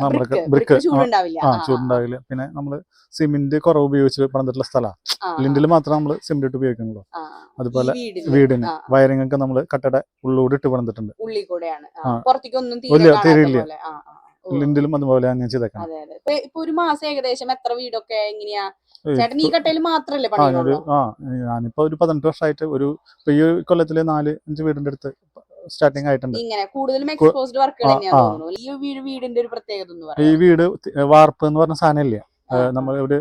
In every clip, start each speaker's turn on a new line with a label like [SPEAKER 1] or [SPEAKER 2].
[SPEAKER 1] നമ്മുടെ
[SPEAKER 2] ബ്രിക്ക് ചൂടുണ്ടാവില്ല.
[SPEAKER 1] ആ ചൂടുണ്ടാവില്ല. പിന്നെ നമ്മൾ സിമെന്റ് കുറവ് ഉപയോഗിച്ച് പണിതിട്ടുള്ള സ്ഥലമാണ് ലിൻഡിൽ മാത്രം നമ്മൾ സിമെന്റ് ഇട്ട് ഉപയോഗിക്കുന്നുള്ളൂ. അതുപോലെ വീടിന്. വയറിംഗ് ഒക്കെ നമ്മൾ കട്ടട ഉള്ളിലൂടെ ഇട്ട് പണിതിട്ടുണ്ട്. ഇല്ല,
[SPEAKER 2] തീരെ കാണാത്ത
[SPEAKER 1] തീരെ ഇല്ല.
[SPEAKER 2] പോലെ. ആ, ആ, ഓ.
[SPEAKER 1] ലിൻഡിലും അതുപോലെ
[SPEAKER 2] അങ്ങനെ ചെയ്തേക്കാം ഇപ്പൊ ഒരു മാസം ഏകദേശം എത്ര വീടൊക്കെ എങ്ങനെയാ? ചേട്ടൻ ഈ കട്ടയിൽ മാത്രല്ലേ പണിയുള്ളൂ?
[SPEAKER 1] ആ ഞാനിപ്പോ ഒരു പതിനെട്ട് വർഷമായിട്ട് ഒരു ഈ കൊല്ലത്തിൽ നാല് അഞ്ച് വീടിന്റെ അടുത്ത് സ്റ്റാർട്ടിങ് ആയിട്ടുണ്ട്.
[SPEAKER 2] ഇങ്ങനെ കൂടുതലും എക്സ്പോസ്ഡ് വർക്കുകൾ ഈ വീട് വീടിന്റെ ഒരു പ്രത്യേകത എന്ന്
[SPEAKER 1] ഈ വീട് വാർപ്പ് എന്ന് പറഞ്ഞ സാധനം ഇല്ല? നമ്മൾ ഇവിടെ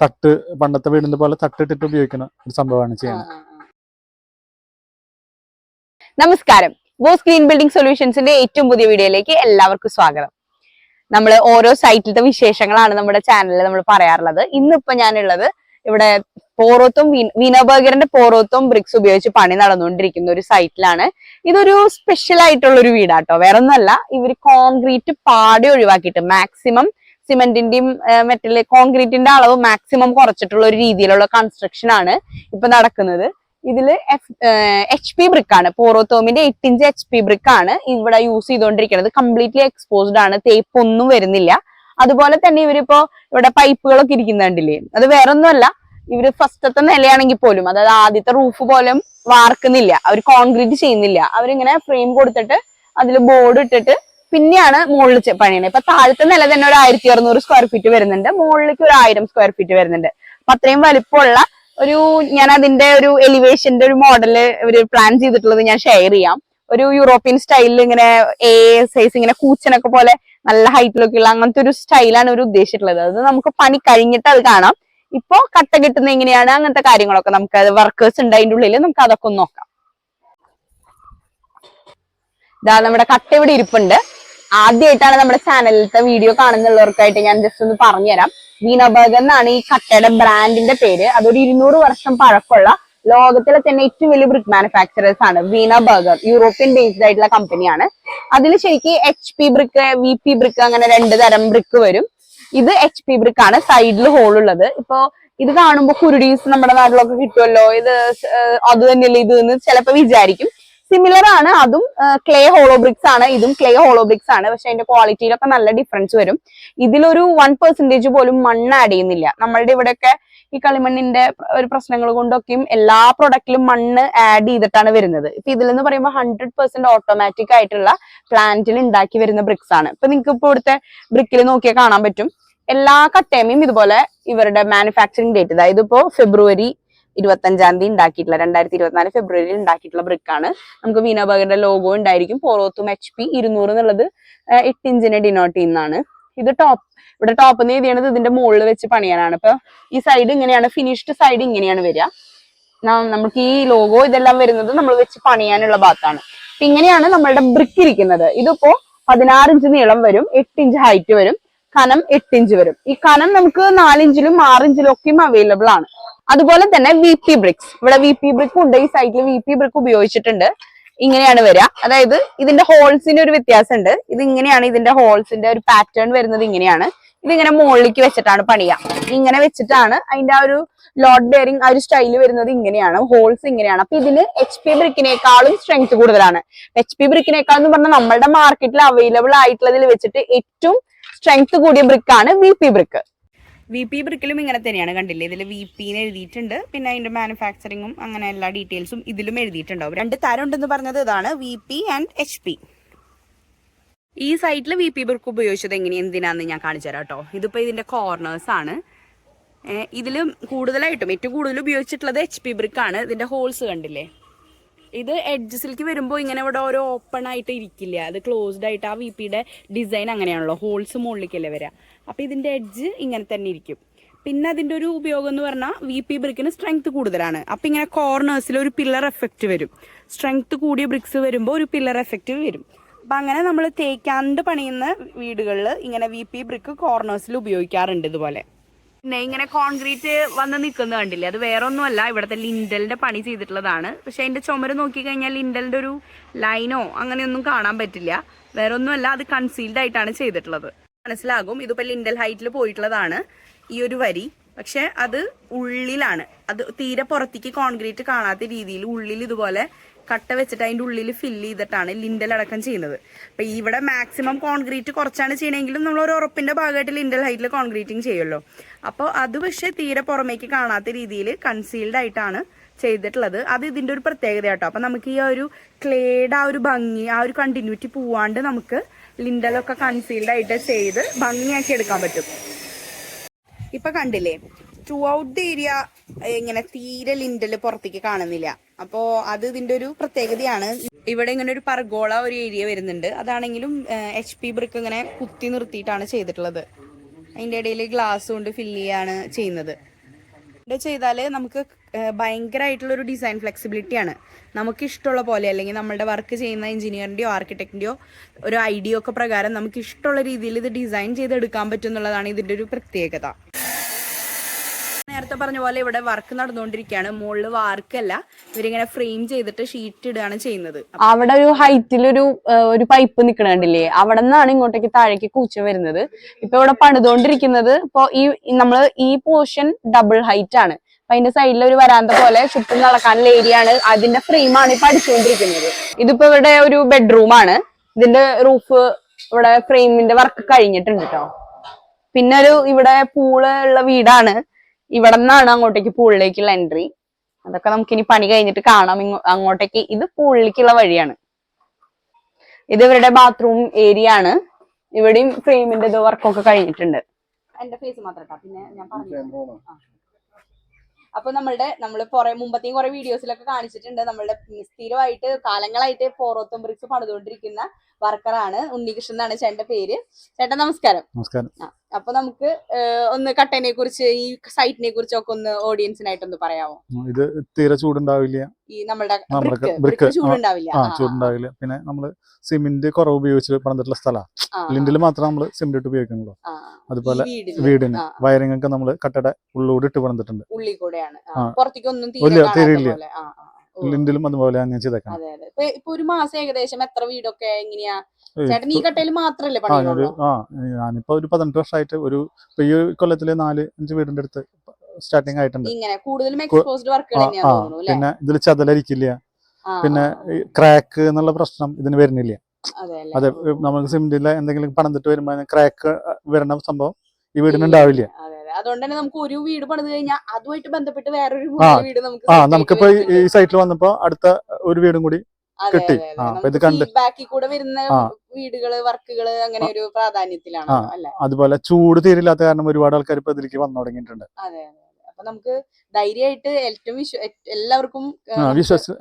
[SPEAKER 1] തട്ട് പണ്ടത്തെ വീടിന്റെ പോലെ തട്ടിട്ടിട്ട് ഉപയോഗിക്കുന്ന ഒരു സംഭവമാണ് ചെയ്യുന്നത്.
[SPEAKER 3] നമസ്കാരം. ബോസ് ഗ്രീൻ ബിൽഡിംഗ് സൊല്യൂഷൻസിന്റെ ഏറ്റവും പുതിയ വീഡിയോയിലേക്ക് എല്ലാവർക്കും സ്വാഗതം. നമ്മൾ ഓരോ സൈറ്റിലത്തെ വിശേഷങ്ങളാണ് നമ്മുടെ ചാനലിൽ നമ്മൾ പറയാറുള്ളത്. ഇന്നിപ്പോ ഞാനുള്ളത് ഇവിടെ പോറോത്തും വീനബർഗറിന്റെ പോറോത്തും ബ്രിക്സ് ഉപയോഗിച്ച് പണി നടന്നുകൊണ്ടിരിക്കുന്ന ഒരു സൈറ്റിലാണ് ഇതൊരു സ്പെഷ്യൽ ആയിട്ടുള്ള ഒരു വീടാട്ടോ. വേറെ ഒന്നല്ല ഇവർ കോൺക്രീറ്റ് പാടെ ഒഴിവാക്കിയിട്ട് മാക്സിമം സിമെന്റിന്റെയും മെറ്റൽ കോൺക്രീറ്റിന്റെ അളവ് മാക്സിമം കുറച്ചിട്ടുള്ള ഒരു രീതിയിലുള്ള കൺസ്ട്രക്ഷൻ ആണ് ഇപ്പൊ നടക്കുന്നത്. ഇതിൽ എച്ച് പി ബ്രിക്ക് ആണ്. പോറോത്തോമിന്റെ എട്ട് ഇഞ്ച് എച്ച് പി ബ്രിക്ക് ആണ് ഇവിടെ യൂസ് ചെയ്തുകൊണ്ടിരിക്കുന്നത്. കംപ്ലീറ്റ്ലി എക്സ്പോസ്ഡ് ആണ്. തേപ്പ് ഒന്നും വരുന്നില്ല. അതുപോലെ തന്നെ ഇവരിപ്പോ ഇവിടെ പൈപ്പുകളൊക്കെ ഇരിക്കുന്നുണ്ടില്ലേ? അത് വേറെ ഒന്നുമല്ല ഇവർ ഫസ്റ്റത്തെ നിലയാണെങ്കിൽ പോലും അതായത് ആദ്യത്തെ റൂഫ് പോലും വാർക്കുന്നില്ല അവർ കോൺക്രീറ്റ് ചെയ്യുന്നില്ല. അവരിങ്ങനെ ഫ്രെയിം കൊടുത്തിട്ട് അതിൽ ബോർഡ് ഇട്ടിട്ട് പിന്നെയാണ് മുകളിൽ പണിയണത് ഇപ്പൊ താഴത്തെ നില തന്നെ ഒരു ആയിരത്തി അറുന്നൂറ് സ്ക്വയർ ഫീറ്റ് വരുന്നുണ്ട്. മുകളിലേക്ക് ഒരു ആയിരം സ്ക്വയർ ഫീറ്റ് വരുന്നുണ്ട്. അപ്പൊ അത്രയും വലിപ്പമുള്ള ഒരു ഞാൻ അതിന്റെ ഒരു എലിവേഷന്റെ ഒരു മോഡൽ ഒരു പ്ലാൻ ചെയ്തിട്ടുള്ളത് ഞാൻ ഷെയർ ചെയ്യാം. ഒരു യൂറോപ്യൻ സ്റ്റൈലിൽ ഇങ്ങനെ എ സൈസ് ഇങ്ങനെ കൂച്ചനൊക്കെ പോലെ നല്ല ഹൈറ്റിലൊക്കെ ഉള്ള അങ്ങനത്തെ ഒരു സ്റ്റൈലാണ് ഒരു ഉദ്ദേശിച്ചിട്ടുള്ളത്. അത് നമുക്ക് പണി കഴിഞ്ഞിട്ട് അത് കാണാം. ഇപ്പോ കട്ട കിട്ടുന്ന എങ്ങനെയാണ്? അങ്ങനത്തെ കാര്യങ്ങളൊക്കെ നമുക്ക് വർക്കേഴ്സ് ഉണ്ട്. അതിന്റെ ഉള്ളിൽ നമുക്ക് അതൊക്കെ ഒന്ന് നോക്കാം. ഇതാ നമ്മുടെ കട്ട ഇവിടെ ഇരിപ്പുണ്ട്. ആദ്യമായിട്ടാണ് നമ്മുടെ ചാനലിലത്തെ വീഡിയോ കാണുന്നുള്ളവർക്കായിട്ട് ഞാൻ ജസ്റ്റ് ഒന്ന് പറഞ്ഞുതരാം. വീണബർഗ് എന്നാണ് ഈ കട്ടയുടെ ബ്രാൻഡിന്റെ പേര്. അതൊരു ഇരുന്നൂറ് വർഷം പഴക്കമുള്ള ലോകത്തിലെ തന്നെ ഏറ്റവും വലിയ ബ്രിഡ് മാനുഫാക്ചറേഴ്സ് ആണ് വീണ ബർഗർ യൂറോപ്യൻ ബേസ്ഡ് ആയിട്ടുള്ള കമ്പനിയാണ് അതിൽ ശരിക്കും H P brick V P brick അങ്ങനെ രണ്ട് തരം ബ്രിക്ക് വരും. ഇത് എച്ച് പി ബ്രിക്ക് ആണ് സൈഡിൽ ഹോൾ ഉള്ളത്. ഇപ്പോ ഇത് കാണുമ്പോൾ കുരുടീസ് നമ്മുടെ നാട്ടിലൊക്കെ കിട്ടുമല്ലോ ഇത് അത് തന്നെയല്ലേ ഇത് എന്ന് ചിലപ്പോൾ വിചാരിക്കും. സിമിലർ ആണ് അതും ക്ലേ ഹോളോ ബ്രിക്സ് ആണ്. ഇതും ക്ലേ ഹോളോ ബ്രിക്സ് ആണ്. പക്ഷെ അതിന്റെ ക്വാളിറ്റിയിലൊക്കെ നല്ല ഡിഫറൻസ് വരും. ഇതിലൊരു വൺ പെർസെന്റേജ് പോലും മണ്ണ് ആഡ് ചെയ്യുന്നില്ല. നമ്മളുടെ ഇവിടെയൊക്കെ ഈ കളിമണ്ണിന്റെ ഒരു പ്രശ്നങ്ങൾ കൊണ്ടൊക്കെയും എല്ലാ പ്രൊഡക്റ്റിലും മണ്ണ് ആഡ് ചെയ്തിട്ടാണ് വരുന്നത്. ഇപ്പൊ ഇതിലെന്ന് പറയുമ്പോൾ ഹൺഡ്രഡ് പെർസെന്റ് ഓട്ടോമാറ്റിക് ആയിട്ടുള്ള പ്ലാന്റിൽ ഉണ്ടാക്കി വരുന്ന ബ്രിക്സ് ആണ്. ഇപ്പൊ നിങ്ങൾക്ക് ഇപ്പോൾ ഇവിടുത്തെ ബ്രിക്കിൽ നോക്കിയാൽ കാണാൻ പറ്റും. എല്ലാ കട്ടേമയും ഇതുപോലെ ഇവരുടെ മാനുഫാക്ചറിങ് ഡേറ്റ് അതായത് ഇപ്പോ ഫെബ്രുവരി ഇരുപത്തഞ്ചാം തീയതി ഉണ്ടാക്കിയിട്ടുള്ള രണ്ടായിരത്തി ഇരുപത്തിനാല് ഫെബ്രുവരിയിൽ ഉണ്ടാക്കിയിട്ടുള്ള ബ്രിക്കാണ് നമുക്ക് വീനബർഗറിന്റെ ലോഗോ ഉണ്ടായിരിക്കും പോറോത്തും എച്ച് പി ഇരുന്നൂറ് എന്നുള്ളത് എട്ട് ഇഞ്ചിനെ ഡിനോട്ട് ചെയ്യുന്നതാണ്. ഇത് ടോപ്പ് ഇവിടെ ടോപ്പ് എന്ന് എഴുതിയത് ഇതിന്റെ മുകളിൽ വെച്ച് പണിയാനാണ്. ഇപ്പൊ ഈ സൈഡ് ഇങ്ങനെയാണ് ഫിനിഷ്ഡ് സൈഡ് ഇങ്ങനെയാണ് വരിക. നമുക്ക് ഈ ലോഗോ ഇതെല്ലാം വരുന്നത് നമ്മൾ വെച്ച് പണിയാനുള്ള ഭാഗത്താണ്. ഇങ്ങനെയാണ് നമ്മളുടെ ബ്രിക്ക് ഇരിക്കുന്നത്. ഇതിപ്പോ പതിനാറ് ഇഞ്ച് നീളം വരും എട്ട് ഇഞ്ച് ഹൈറ്റ് വരും. കനം എട്ട് ഇഞ്ച് വരും. ഈ കനം നമുക്ക് നാലിഞ്ചിലും ആറിഞ്ചിലും ഒക്കെയും അവൈലബിൾ ആണ്. അതുപോലെ തന്നെ വി പി ബ്രിക്സ് ഇവിടെ വി പി ബ്രിക്ക് ഉണ്ട്. ഈ സൈറ്റിൽ വി പി ബ്രിക്ക് ഉപയോഗിച്ചിട്ടുണ്ട്. ഇങ്ങനെയാണ് വരിക. അതായത് ഇതിന്റെ ഹോൾസിന്റെ ഒരു വ്യത്യാസമുണ്ട്. ഇത് ഇങ്ങനെയാണ് ഇതിന്റെ ഹോൾസിന്റെ ഒരു പാറ്റേൺ വരുന്നത് ഇങ്ങനെയാണ്. ഇതിങ്ങനെ മുകളിലേക്ക് വെച്ചിട്ടാണ് പണിയുക. ഇങ്ങനെ വെച്ചിട്ടാണ് അതിന്റെ ആ ഒരു ലോഡ് ബെയറിംഗ് ആ ഒരു സ്റ്റൈൽ വരുന്നത് ഇങ്ങനെയാണ്. ഹോൾസ് ഇങ്ങനെയാണ്. അപ്പൊ ഇതിന് എച്ച് പി ബ്രിക്കിനേക്കാളും സ്ട്രെങ്ത് കൂടുതലാണ്. എച്ച് പി ബ്രിക്കിനേക്കാൾ എന്ന് പറഞ്ഞാൽ നമ്മളുടെ മാർക്കറ്റിൽ അവൈലബിൾ ആയിട്ടുള്ളതിൽ വെച്ചിട്ട് ഏറ്റവും സ്ട്രെങ്ത് കൂടിയ ബ്രിക്കാണ് V P brick V P ബ്രിക്കിലും ഇങ്ങനെ തന്നെയാണ് കണ്ടില്ലേ? ഇതിൽ വി പിന്ന് എഴുതിയിട്ടുണ്ട്. പിന്നെ അതിന്റെ മാനുഫാക്ചറിങ്ങും അങ്ങനെ എല്ലാ ഡീറ്റെയിൽസും ഇതിലും എഴുതിയിട്ടുണ്ടാവും. രണ്ട് തരം ഉണ്ടെന്ന് പറഞ്ഞത് ഇതാണ് V P and H P ഈ സൈറ്റിൽ വി പി ബ്രിക്ക് ഉപയോഗിച്ചത് എങ്ങനെ എന്തിനാന്ന് ഞാൻ കാണിച്ചു തരാം കേട്ടോ. ഇതിപ്പോ ഇതിന്റെ കോർണേഴ്സ് ആണ്. ഇതിലും കൂടുതലായിട്ടും ഏറ്റവും കൂടുതൽ ഉപയോഗിച്ചിട്ടുള്ളത് എച്ച് പി ബ്രിക്ക് ആണ്. ഇതിന്റെ ഹോൾസ് കണ്ടില്ലേ? ഇത് എഡ്ജസിലേക്ക് വരുമ്പോൾ ഇങ്ങനെ ഇവിടെ ഓരോ ഓപ്പൺ ആയിട്ട് ഇരിക്കില്ല? അത് ക്ലോസ്ഡ് ആയിട്ട് ആ വി പിയുടെ ഡിസൈൻ അങ്ങനെയാണല്ലോ. ഹോൾസ് മുകളിലേക്കല്ലേ വരിക അപ്പോൾ ഇതിന്റെ എഡ്ജ് ഇങ്ങനെ തന്നെ ഇരിക്കും. പിന്നെ അതിന്റെ ഒരു ഉപയോഗം എന്ന് പറഞ്ഞാൽ വി പി ബ്രിക്കിന് സ്ട്രെങ്ത് കൂടുതലാണ്. അപ്പം ഇങ്ങനെ കോർണേഴ്സിൽ ഒരു പില്ലർ എഫക്റ്റ് വരും. സ്ട്രെങ്ത് കൂടിയ ബ്രിക്സ് വരുമ്പോൾ ഒരു പില്ലർ എഫക്റ്റ് വരും. അപ്പം അങ്ങനെ നമ്മൾ തേക്കാണ്ട് പണിയുന്ന വീടുകളിൽ ഇങ്ങനെ വി പി ബ്രിക്ക് കോർണേഴ്സിൽ ഉപയോഗിക്കാറുണ്ട് ഇതുപോലെ. പിന്നെ ഇങ്ങനെ കോൺക്രീറ്റ് വന്ന് നിൽക്കുന്നത് കണ്ടില്ലേ? അത് വേറെ ഒന്നുമല്ല ഇവിടുത്തെ ലിൻഡലിന്റെ പണി ചെയ്തിട്ടുള്ളതാണ്. പക്ഷെ അതിന്റെ ചുമര് നോക്കി കഴിഞ്ഞാൽ ലിൻഡലിന്റെ ഒരു ലൈനോ അങ്ങനെയൊന്നും കാണാൻ പറ്റില്ല. വേറെ ഒന്നുമല്ല അത് കൺസീൽഡ് ആയിട്ടാണ് ചെയ്തിട്ടുള്ളത്. മനസ്സിലാകും? ഇതിപ്പോ ലിൻഡൽ ഹൈറ്റിൽ പോയിട്ടുള്ളതാണ് ഈ ഒരു വരി. പക്ഷെ അത് ഉള്ളിലാണ്. അത് തീരെ പുറത്തേക്ക് കോൺക്രീറ്റ് കാണാത്ത രീതിയിൽ ഉള്ളിൽ ഇതുപോലെ കട്ട വെച്ചിട്ട് അതിന്റെ ഉള്ളിൽ ഫില്ല് ചെയ്തിട്ടാണ് ലിൻഡൽ അടക്കം ചെയ്യുന്നത്. അപ്പോൾ ഇവിടെ മാക്സിമം കോൺക്രീറ്റ് കുറച്ചാണ് ചെയ്യണമെങ്കിലും നമ്മൾ ഒരു ഉറപ്പിന്റെ ഭാഗമായിട്ട് ലിൻഡൽ ഹൈറ്റിൽ കോൺക്രീറ്റിങ് ചെയ്യുമല്ലോ അപ്പോൾ അത് പക്ഷേ തീരെ പുറമേക്ക് കാണാത്ത രീതിയിൽ കൺസീൽഡ് ആയിട്ടാണ് ചെയ്തിട്ടുള്ളത്. അത് ഇതിന്റെ ഒരു പ്രത്യേകത കേട്ടോ അപ്പം നമുക്ക് ഈ ഒരു ക്ലേഡ് ആ ഒരു ഭംഗി ആ ഒരു കണ്ടിന്യൂറ്റി പോവാണ്ട് നമുക്ക് ലിൻഡലൊക്കെ കൺസീൽഡ് ആയിട്ട് ചെയ്ത് ഭംഗിയാക്കി എടുക്കാൻ പറ്റും. ഇപ്പൊ കണ്ടില്ലേ ത്രൂ ഔട്ട് ദ ഏരിയ ഇങ്ങനെ തീരെ ലിൻഡൽ പുറത്തേക്ക് കാണുന്നില്ല. അപ്പോ അത് ഇതിന്റെ ഒരു പ്രത്യേകതയാണ്. ഇവിടെ ഇങ്ങനെ ഒരു പർഗോള ഒരു ഏരിയ വരുന്നുണ്ട്. അതാണെങ്കിലും എച്ച് പി ബ്രിക്ക് ഇങ്ങനെ കുത്തി നിർത്തിയിട്ടാണ് ചെയ്തിട്ടുള്ളത്. അതിന്റെ ഇടയിൽ ഗ്ലാസ് കൊണ്ട് ഫില്ല് ചെയ്യാണ് ചെയ്യുന്നത്. ഇത് ചെയ്താൽ നമുക്ക് ഭയങ്കരമായിട്ടുള്ള ഒരു ഡിസൈൻ ഫ്ലെക്സിബിലിറ്റി ആണ്. നമുക്ക് ഇഷ്ടമുള്ള പോലെ അല്ലെങ്കിൽ നമ്മളുടെ വർക്ക് ചെയ്യുന്ന എഞ്ചിനീയറിന്റെയോ ആർക്കിടെക്റ്റിന്റെയോ ഒരു ഐഡിയ ഒക്കെ പ്രകാരം നമുക്ക് ഇഷ്ടമുള്ള രീതിയിൽ ഇത് ഡിസൈൻ ചെയ്തെടുക്കാൻ പറ്റും എന്നുള്ളതാണ് ഇതിന്റെ ഒരു പ്രത്യേകത. നേരത്തെ പറഞ്ഞ പോലെ ഇവിടെ വർക്ക് നടന്നുകൊണ്ടിരിക്കുകയാണ്. മുകളിൽ വാർക്കല്ല. ഇവരിങ്ങനെ ഫ്രെയിം ചെയ്തിട്ട് ഷീറ്റ് ഇടുകയാണ് ചെയ്യുന്നത്.
[SPEAKER 4] അവിടെ ഒരു ഹൈറ്റിൽ ഒരു ഒരു പൈപ്പ് നിക്കണ കണ്ടില്ലേ അവിടെ നിന്നാണ് ഇങ്ങോട്ടേക്ക് താഴേക്ക് കൂച്ച വരുന്നത്. ഇപ്പൊ ഇവിടെ പണിതുകൊണ്ടിരിക്കുന്നത് ഇപ്പൊ ഈ നമ്മൾ ഈ പോർഷൻ ഡബിൾ ഹൈറ്റ് ആണ്. അപ്പൊ അതിന്റെ സൈഡിൽ ഒരു വരാന്ത പോലെ ചുറ്റും നടക്കാനുള്ള ഏരിയ ആണ് അതിന്റെ ഫ്രെയിമാണ് ഇപ്പൊ അടിച്ചുകൊണ്ടിരിക്കുന്നത് ഇതിപ്പോ ഇവിടെ ഒരു ബെഡ്റൂം ആണ്. ഇതിന്റെ റൂഫ് ഇവിടെ ഫ്രെയിമിന്റെ വർക്ക് കഴിഞ്ഞിട്ടുണ്ട് കേട്ടോ പിന്നെ ഒരു ഇവിടെ പൂൾ ഉള്ള വീടാണ്. ഇവിടെ നിന്നാണ് അങ്ങോട്ടേക്ക് പൂളിലേക്കുള്ള എൻട്രി അതൊക്കെ നമുക്ക് ഇനി പണി കഴിഞ്ഞിട്ട് കാണാം. ഇങ്ങോ- അങ്ങോട്ടേക്ക് ഇത് പൂളിലേക്കുള്ള വഴിയാണ്. ഇത് ഇവരുടെ ബാത്റൂം ഏരിയ ആണ്. ഇവിടെയും ഫ്രെയിമിന്റെ ഇത് വർക്കൊക്കെ കഴിഞ്ഞിട്ടുണ്ട്.
[SPEAKER 3] എന്റെ ഫേസ് മാത്രം പിന്നെ ഞാൻ പറഞ്ഞു അപ്പൊ നമ്മളുടെ നമ്മൾ കുറെ മുമ്പത്തെയും കുറെ വീഡിയോസിലൊക്കെ കാണിച്ചിട്ടുണ്ട്. നമ്മളുടെ സ്ഥിരമായിട്ട് കാലങ്ങളായിട്ട് പോറോത്തും ബ്രിക്സ് പണിതുകൊണ്ടിരിക്കുന്ന വർക്കറാണ് ഉണ്ണികൃഷ്ണൻ എന്നാണ് ചേട്ടന്റെ പേര്. ചേട്ടാ നമസ്കാരം.
[SPEAKER 1] നമസ്കാരം.
[SPEAKER 3] ആ, അപ്പൊ നമുക്ക് ഒന്ന് കട്ടനെ കുറിച്ച് ഈ സൈറ്റിനെ കുറിച്ചൊക്കെ ഒന്ന് ഓഡിയൻസിനായിട്ട് ഒന്ന്
[SPEAKER 1] പറയാമോ ഇത് തീരെ ചൂടുണ്ടാവില്ല.
[SPEAKER 3] ഈ നമ്മളുടെ ബ്രിക്ക് ചൂടുണ്ടാവില്ല.
[SPEAKER 1] പിന്നെ നമ്മൾ സിമെന്റ് കുറവ് ഉപയോഗിച്ച് പണിതിട്ടുള്ള സ്ഥലമാണ് ലിൻഡിൽ മാത്രം നമ്മൾ സിമെന്റ് ഇട്ട് ഉപയോഗിക്കുന്നുള്ളൂ. അതുപോലെ
[SPEAKER 3] വീടിന്,
[SPEAKER 1] വയറിംഗ് ഒക്കെ നമ്മൾ കട്ടയുടെ ഉള്ളൂടെ ഇട്ട് പണിതിട്ടുണ്ട്.
[SPEAKER 3] ഉള്ളിൽ കൂടെയാണ്. പുറത്തേക്കൊന്നും
[SPEAKER 1] ലിൻഡിലും അതുപോലെ അങ്ങനെ
[SPEAKER 3] ചെയ്തേക്കാം ഇപ്പൊ ഒരു മാസം ഏകദേശം എത്ര വീടൊക്കെ എങ്ങനെയാ ചേട്ടൻ ഈ കട്ടയിൽ മാത്രല്ലേ പണിയുള്ളൂ
[SPEAKER 1] ആ ഞാനിപ്പോ ഒരു പതിനെട്ട് വർഷമായിട്ട് ഒരു ഈ കൊല്ലത്തിൽ നാല് അഞ്ച് വീടിന്റെ അടുത്ത് സ്റ്റാർട്ടിങ് ആയിട്ടുണ്ട്. പിന്നെ ഇതിൽ ചതലരിക്കില്ല. പിന്നെ ക്രാക്ക് എന്നുള്ള പ്രശ്നം ഇതിന് വരുന്നില്ല.
[SPEAKER 3] അതെ
[SPEAKER 1] നമുക്ക് സിമെന്റിലെ എന്തെങ്കിലും പണിതിട്ട് വരുമ്പോ ക്രാക്ക് വരുന്ന സംഭവം ഈ വീടിന് ഉണ്ടാവില്ല.
[SPEAKER 3] അതെ അതെ. അതുകൊണ്ട് തന്നെ നമുക്ക് ഒരു വീട് പണിത് കഴിഞ്ഞാൽ അതുമായിട്ട് ബന്ധപ്പെട്ട് വേറൊരു
[SPEAKER 1] ആ,
[SPEAKER 3] വീട് നമുക്ക്
[SPEAKER 1] ആ നമുക്കിപ്പോ ഈ- സൈറ്റിൽ വന്നപ്പോ അടുത്ത ഒരു വീടും കൂടി കിട്ടി. ആ, അപ്പൊ ഇത് കണ്ട്-
[SPEAKER 3] കൂടെ വരുന്ന. വീടുകൾ വർക്കുകൾ അങ്ങനെ ഒരു പ്രാധാന്യത്തിലാണ്. അല്ലെ?
[SPEAKER 1] അതുപോലെ ചൂട് തീരില്ലാത്ത കാരണം ഒരുപാട് ആൾക്കാർ ഇപ്പൊ ഇതിലേക്ക് വന്നു തുടങ്ങിയിട്ടുണ്ട്.
[SPEAKER 3] അതെ അപ്പൊ നമുക്ക് ധൈര്യമായിട്ട് ഏറ്റവും എല്ലാവർക്കും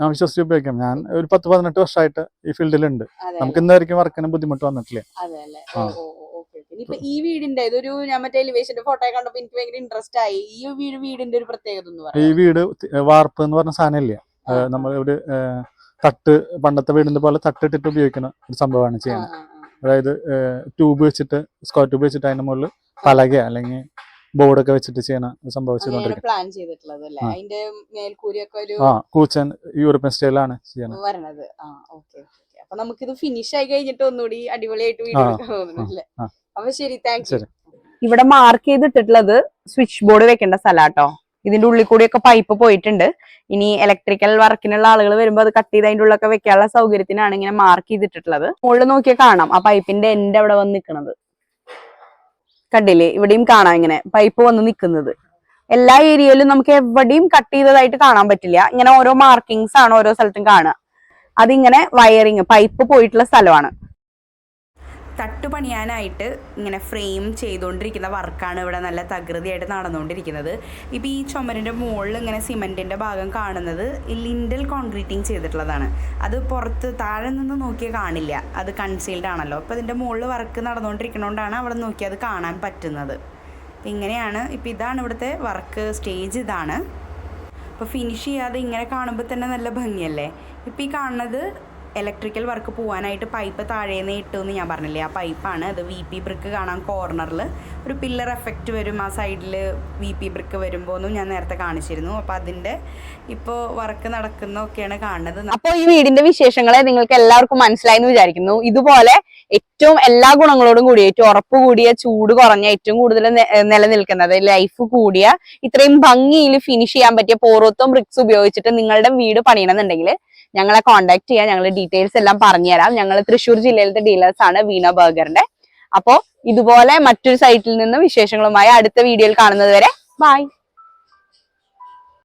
[SPEAKER 1] വിശ്വസിച്ച് ഉപയോഗിക്കാം. ഞാൻ ഒരു പത്ത് പതിനെട്ട് വർഷമായിട്ട് ഈ ഫീൽഡിലുണ്ട്.
[SPEAKER 3] ഉണ്ട്
[SPEAKER 1] നമുക്ക് ഇന്നായിരിക്കും വർക്കിന് ബുദ്ധിമുട്ട് വന്നിട്ടില്ല.
[SPEAKER 3] അതെ അല്ലേ? ഇനിയിപ്പൊ ഈ വീടിന്റെ ഇതൊരു ഞാൻ മറ്റേ എലിവേഷന്റെ ഫോട്ടോ കണ്ടപ്പോ എനിക്ക് ഭയങ്കര ഇൻട്രസ്റ്റ് ആയി. ഈ വീട് വീടിന്റെ ഒരു പ്രത്യേകത എന്ന്
[SPEAKER 1] ഈ വീട് വാർപ്പ് എന്ന് പറഞ്ഞ സാധനം ഇല്ല നമ്മൾ ഒരു തട്ട് പണ്ടത്തെ വീടിന്റെ പോലെ തട്ടിട്ടിട്ട് ഉപയോഗിക്കുന്ന ഒരു സംഭവമാണ് ചെയ്യുന്നത്. അതായത് ട്യൂബ് വെച്ചിട്ട് സ്ക്വയർ ട്യൂബ് വെച്ചിട്ട് അതിന്റെ മുകളിൽ പലക അല്ലെങ്കിൽ ബോർഡൊക്കെ വെച്ചിട്ട് ചെയ്യണ ഒരു സംഭവം ചെയ്തോണ്ടിരിക്കുന്നത്
[SPEAKER 3] പ്ലാൻ ചെയ്തിട്ടുള്ളത് അല്ലേ?
[SPEAKER 1] ആ. കൂച്ചൻ യൂറോപ്യൻ സ്റ്റൈലാണ് ചെയ്യണത്
[SPEAKER 3] ഓക്കെ അപ്പൊ നമുക്കിത് ഫിനിഷ് ആയി കഴിഞ്ഞിട്ട് ഒന്നുകൂടി അടിപൊളിയായിട്ട് വീഡിയോ അപ്പൊ ശരി
[SPEAKER 4] ഇവിടെ മാർക്ക് ചെയ്തിട്ടുള്ളത് സ്വിച്ച് ബോർഡ് വെക്കേണ്ട സ്ഥലാട്ടോ. ഇതിന്റെ ഉള്ളിൽ കൂടിയൊക്കെ പൈപ്പ് പോയിട്ടുണ്ട്. ഇനി ഇലക്ട്രിക്കൽ വർക്കിനുള്ള ആളുകൾ വരുമ്പോൾ അത് കട്ട് ചെയ്ത് അതിന്റെ ഉള്ളൊക്കെ വെക്കാനുള്ള സൗകര്യത്തിനാണ് ഇങ്ങനെ മാർക്ക് ചെയ്തിട്ടുള്ളത് മുകളിൽ നോക്കിയാൽ കാണാം. ആ പൈപ്പിന്റെ എന്റെ അവിടെ വന്ന് നിൽക്കുന്നത് കണ്ടില്ലേ? ഇവിടെയും കാണാം ഇങ്ങനെ പൈപ്പ് വന്ന് നിൽക്കുന്നത് എല്ലാ ഏരിയയിലും നമുക്ക് എവിടെയും കട്ട് ചെയ്തതായിട്ട് കാണാൻ പറ്റില്ല. ഇങ്ങനെ ഓരോ മാർക്കിങ്സ് ആണ് ഓരോ സ്ഥലത്തും കാണുക. അതിങ്ങനെ വയറിങ് പൈപ്പ് പോയിട്ടുള്ള സ്ഥലമാണ്.
[SPEAKER 3] തട്ടുപണിയാനായിട്ട് ഇങ്ങനെ ഫ്രെയിം ചെയ്തുകൊണ്ടിരിക്കുന്ന വർക്കാണ് ഇവിടെ നല്ല തകൃതിയായിട്ട് നടന്നുകൊണ്ടിരിക്കുന്നത്. ഇപ്പോൾ ഈ ചുമരിന്റെ മുകളിൽ ഇങ്ങനെ സിമെന്റിന്റെ ഭാഗം കാണുന്നത് ലിൻഡൽ കോൺക്രീറ്റിംഗ് ചെയ്തിട്ടുള്ളതാണ്. അത് പുറത്ത് താഴെ നിന്ന് നോക്കിയാൽ കാണില്ല. അത് കൺസീൽഡ് ആണല്ലോ. അപ്പോൾ ഇതിന്റെ മുകളിൽ വർക്ക് നടന്നുകൊണ്ടിരിക്കുന്നതുകൊണ്ടാണ് അവിടെ നോക്കി അത് കാണാൻ പറ്റുന്നത്. ഇങ്ങനെയാണ് ഇപ്പോൾ ഇതാണ് ഇവിടുത്തെ വർക്ക് സ്റ്റേജ് ഇതാണ്. അപ്പോൾ ഫിനിഷ് ചെയ്യാതെ ഇങ്ങനെ കാണുമ്പോൾ തന്നെ നല്ല ഭംഗിയല്ലേ? ഇപ്പോൾ ഈ കാണുന്നത് ഇലക്ട്രിക്കൽ വർക്ക് പോകാനായിട്ട് പൈപ്പ് താഴേന്ന് ഇട്ടുമെന്ന് ഞാൻ പറഞ്ഞില്ലേ? ആ പൈപ്പാണ് അത് വി പി ബ്രിക്ക് കാണാൻ കോർണറിൽ ഒരു പില്ലർ എഫക്റ്റ് വരും. ആ സൈഡിൽ വി പി ബ്രിക്ക് വരുമ്പോൾ ഞാൻ നേരത്തെ കാണിച്ചിരുന്നു. അപ്പോൾ അതിന്റെ ഇപ്പോൾ വർക്ക് നടക്കുന്നൊക്കെയാണ് കാണുന്നത്.
[SPEAKER 4] അപ്പോൾ ഈ വീടിന്റെ വിശേഷങ്ങളെ നിങ്ങൾക്ക് എല്ലാവർക്കും മനസ്സിലായി എന്ന് വിചാരിക്കുന്നു. ഇതുപോലെ ഏറ്റവും എല്ലാ ഗുണങ്ങളോടും കൂടി ഏറ്റവും ഉറപ്പ് കൂടിയ ചൂട് കുറഞ്ഞ ഏറ്റവും കൂടുതൽ നിലനിൽക്കുന്നത് ലൈഫ് കൂടിയ ഇത്രയും ഭംഗിയിൽ ഫിനിഷ് ചെയ്യാൻ പറ്റിയ പോറോത്തും ബ്രിക്സ് ഉപയോഗിച്ചിട്ട് നിങ്ങളുടെ വീട് പണിയണമെന്നുണ്ടെങ്കിൽ
[SPEAKER 3] ഞങ്ങളെ കോൺടാക്ട് ചെയ്യാം ഞങ്ങൾ ഡീറ്റെയിൽസ് എല്ലാം പറഞ്ഞുതരാം ഞങ്ങൾ തൃശ്ശൂർ ജില്ലയിലത്തെ ഡീലേഴ്സ് ആണ് വീണ ബർഗറിന്റെ. അപ്പോ ഇതുപോലെ മറ്റൊരു സൈറ്റിൽ നിന്ന് വിശേഷങ്ങളുമായി അടുത്ത വീഡിയോയിൽ കാണുന്നത് വരെ ബൈ